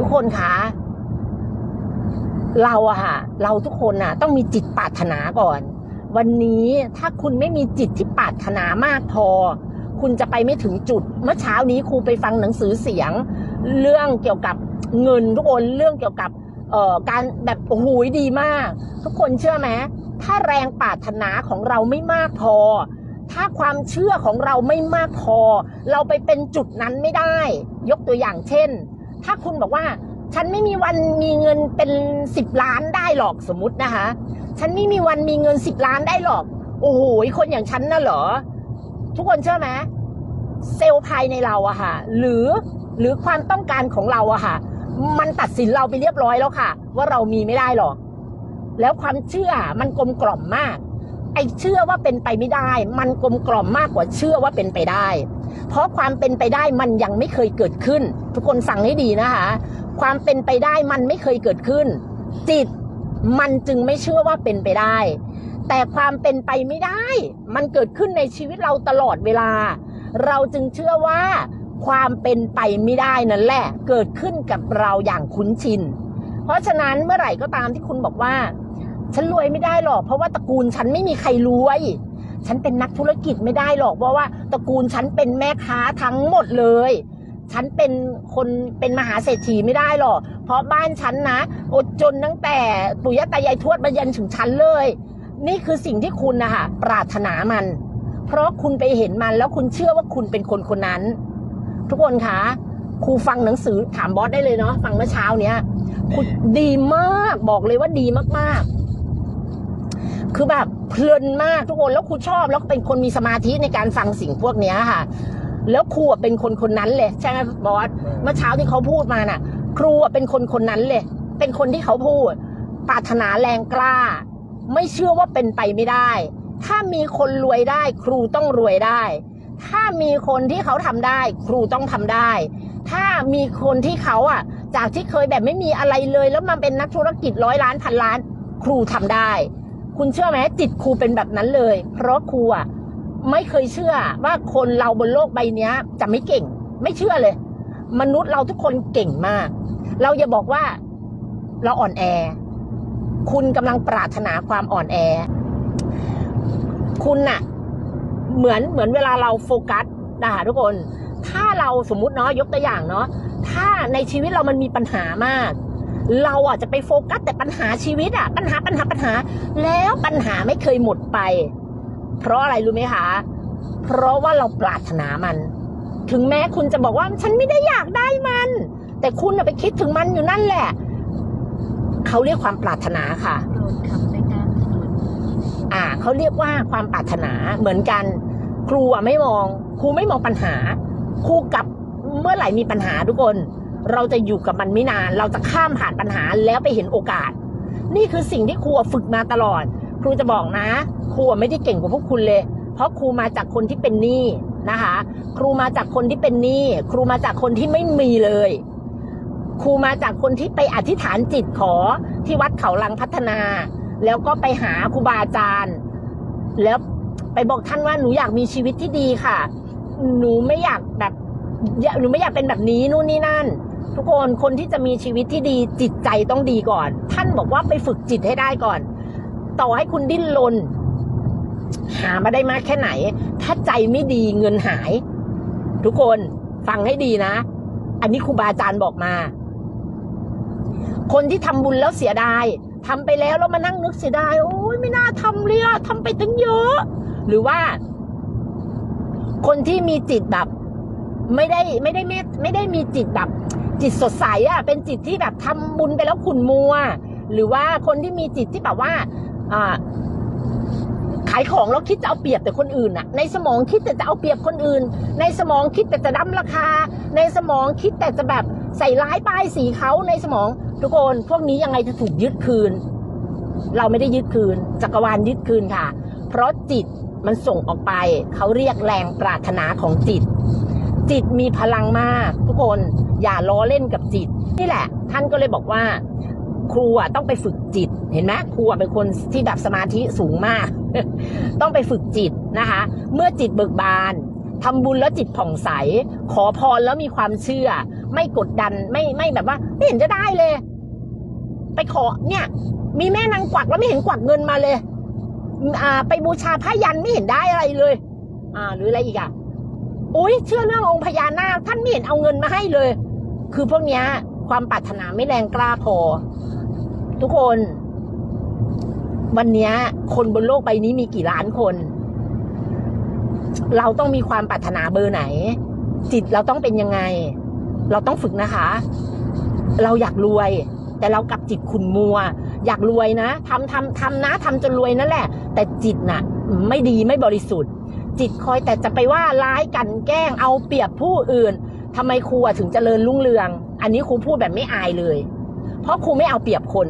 ทุกคนคะเราอะค่ะ เราทุกคนน่ะต้องมีจิตปรารถนาก่อน วันนี้ถ้าคุณไม่มีจิตที่ปรารถนามากพอ คุณจะไปไม่ถึงจุด เมื่อเช้านี้ครูไปฟังหนังสือเสียง เรื่องเกี่ยวกับเงินทุกคนเรื่องเกี่ยวกับเอ่อการแบบโอ้โหดีมาก ทุกคนเชื่อไหมถ้าแรงปรารถนาของเราไม่มากพอ ถ้าความเชื่อของเราไม่มากพอ เราไปเป็นจุดนั้นไม่ได้ ยกตัวอย่างเช่น ถ้าคุณบอกว่า ฉันไม่มีวันมีเงินเป็นสิบล้านได้หรอกสมมตินะคะ ฉันไม่มีวันมีเงินสิบล้านได้หรอก โอ้โหคนอย่างฉันน่ะเหรอ ทุกคนเชื่อไหมเซลล์ภายในเราอะค่ะ หรือหรือความต้องการของเราอะค่ะ มันตัดสินเราไปเรียบร้อยแล้วค่ะ ว่าเรามีไม่ได้หรอก แล้วความเชื่อมันกลมกล่อมมาก ไอ้เชื่อว่าเป็นไปไม่ได้ มันกลมกล่อมมากกว่าเชื่อว่าเป็นไปได้ เพราะความเป็นไปได้มันยังไม่เคยเกิดขึ้น ทุกคนฟังให้ดีนะคะ ความเป็นไปได้มันไม่เคยเกิดขึ้น จิตมันจึงไม่เชื่อว่าเป็นไปได้ แต่ความเป็นไปไม่ได้ มันเกิดขึ้นในชีวิตเราตลอดเวลา เราจึงเชื่อว่า ความเป็นไปไม่ได้นั่นแหละ เกิดขึ้นกับเราอย่างคุ้นชิน เพราะฉะนั้นเมื่อไหร่ก็ตามที่คุณบอกว่า ฉันรวยไม่ได้หรอก เพราะว่าตระกูลฉันไม่มีใครรวย ฉันเป็นนักธุรกิจไม่ได้หรอก เพราะว่าตระกูลฉันเป็นแม่ค้าทั้งหมดเลย ฉันเป็นคนเป็นมหาเศรษฐีไม่ได้หรอก เพราะบ้านฉันนะอดจนตั้งแต่ปู่ย่าตายายทวดมายันถึงฉันเลย นี่คือสิ่งที่คุณนะคะปรารถนามัน เพราะคุณไปเห็นมันแล้วคุณเชื่อว่าคุณเป็นคนคนนั้น ทุกคนคะครูฟังหนังสือถามบอสได้เลยเนาะฟังเมื่อเช้าเนี้ยคุณดีมากบอกเลยว่าดีมากๆ คือแบบเพลินมากทุกคนแล้วครูชอบแล้วก็เป็นคนมีสมาธิในการฟังสิ่งพวกเนี้ยค่ะ แล้วครูอะเป็นคนคนนั้นเลยใช่ไหมบอสเมื่อเช้าที่เขาพูดมาน่ะ ครูอะเป็นคนคนนั้นเลย เป็นคนที่เขาพูดปรารถนาแรงกล้า ไม่เชื่อว่าเป็นไปไม่ได้ ถ้ามีคนรวยได้ ครูต้องรวยได้ ถ้ามีคนที่เขาทำได้ ครูต้องทำได้ ถ้ามีคนที่เขาอะ จากที่เคยแบบไม่มีอะไรเลย แล้วมาเป็นนักธุรกิจร้อยล้านพันล้าน ครูทำได้ คุณเชื่อไหมจิตครูเป็นแบบนั้นเลย เพราะครูอะไม่เคยเชื่อว่าคนเราบนโลกใบนี้จะไม่เก่ง ไม่เชื่อเลย มนุษย์เราทุกคนเก่งมาก เราอย่าบอกว่าเราอ่อนแอ คุณกำลังปรารถนาความอ่อนแอ คุณน่ะ เหมือนเหมือนเวลาเราโฟกัสนะคะทุกคน ถ้าเราสมมุติเนาะยกตัวอย่างเนาะถ้าในชีวิตเรามันมีปัญหามาก เราอะจะไปโฟกัสแต่ปัญหาชีวิตอะ ปัญหาปัญหาปัญหา แล้วปัญหาไม่เคยหมดไป เพราะอะไรรู้ไหมคะ เพราะว่าเราปรารถนามัน ถึงแม้คุณจะบอกว่าฉันไม่ได้อยากได้มัน แต่คุณน่ะไปคิดถึงมันอยู่นั่นแหละ เขาเรียกความปรารถนาค่ะโปรดขับไปตามถนนอ่าเขาเรียกว่าความปรารถนาเหมือนกัน ครูอะไม่มอง ครูไม่มองปัญหา ครูกลับเมื่อไหร่มีปัญหาทุกคน เราจะอยู่กับมันไม่นาน เราจะข้ามผ่านปัญหาแล้วไปเห็นโอกาส นี่คือสิ่งที่ครูฝึกมาตลอด ครูจะบอกนะ ครูไม่ได้เก่งกว่าพวกคุณเลย เพราะครูมาจากคนที่เป็นหนี้นะคะ ครูมาจากคนที่เป็นหนี้ครูมาจากคนที่ไม่มีเลย ครูมาจากคนที่ไปอธิษฐานจิตขอที่วัดเขาลังพัฒนา แล้วก็ไปหาครูบาอาจารย์ แล้วไปบอกท่านว่าหนูอยากมีชีวิตที่ดีค่ะ หนูไม่อยากแบบหนูไม่อยากเป็นแบบนี้นู่นนี่นั่น ทุกคนคนที่จะมีชีวิตที่ดีจิตใจต้องดีก่อน ท่านบอกว่าไปฝึกจิตให้ได้ก่อน ต่อให้คุณดิ้นรนหามาได้มากแค่ไหน ถ้าใจไม่ดีเงินหาย ทุกคนฟังให้ดีนะ อันนี้ครูบาอาจารย์บอกมา คนที่ทำบุญแล้วเสียดายทำไปแล้วแล้วมานั่งนึกเสียดายโอ้ยไม่น่าทำเลยอะทำไปตั้งเยอะ หรือว่า คนที่มีจิตแบบ ไม่ได้ไม่ได้ไม่ไม่ได้มีจิตแบบ จิตสดใสอะเป็นจิตที่แบบทำบุญไปแล้วขุนมัว หรือว่าคนที่มีจิตที่แบบว่าอ่าขายของแล้วคิดจะเอาเปรียบแต่คนอื่นอะในสมองคิดแต่จะเอาเปรียบคนอื่น ในสมองคิดแต่จะดั้มราคา ในสมองคิดแต่จะแบบใส่ร้ายป้ายสีเขาในสมองทุกคนพวกนี้ยังไงจะถูกยึดคืน เราไม่ได้ยึดคืน จักรวาลยึดคืนค่ะ เพราะจิตมันส่งออกไป เขาเรียกแรงปรารถนาของจิต จิตมีพลังมากทุกคน อย่าล้อเล่นกับจิต นี่แหละ ท่านก็เลยบอกว่า ครูอะต้องไปฝึกจิต เห็นไหมครูอะเป็นคนที่ดับสมาธิสูงมาก ต้องไปฝึกจิตนะคะ เมื่อจิตเบิกบานทำบุญแล้วจิตผ่องใส ขอพรแล้วมีความเชื่อ ไม่กดดันไม่ไม่แบบว่า ไม่เห็นจะได้เลย ไปขอเนี่ย มีแม่นางกวักแล้วไม่เห็นกวักเงินมาเลยอ่าไปบูชาพระยันไม่เห็นได้อะไรเลย อ่า หรืออะไรอีกอะอุ้ยเชื่อเรื่ององค์พญานาคท่านไม่เห็นเอาเงินมาให้เลย คือพวกเนี้ย ความปรารถนาไม่แรงกล้าพอ ทุกคน วันนี้คนบนโลกใบนี้มีกี่ล้านคน เราต้องมีความปรารถนาเบอร์ไหน จิตเราต้องเป็นยังไง เราต้องฝึกนะคะ เราอยากรวย แต่เรากลับจิตขุนมัว อยากรวยนะทำทำทำนะทำจนรวยนั่นแหละ แต่จิตน่ะ ไม่ดีไม่บริสุทธิ์จิตคอยแต่จะไปว่าร้ายกันแกล้งเอาเปรียบผู้อื่น ทำไมครูอะถึงเจริญรุ่งเรือง อันนี้ครูพูดแบบไม่อายเลย เพราะครูไม่เอาเปรียบคน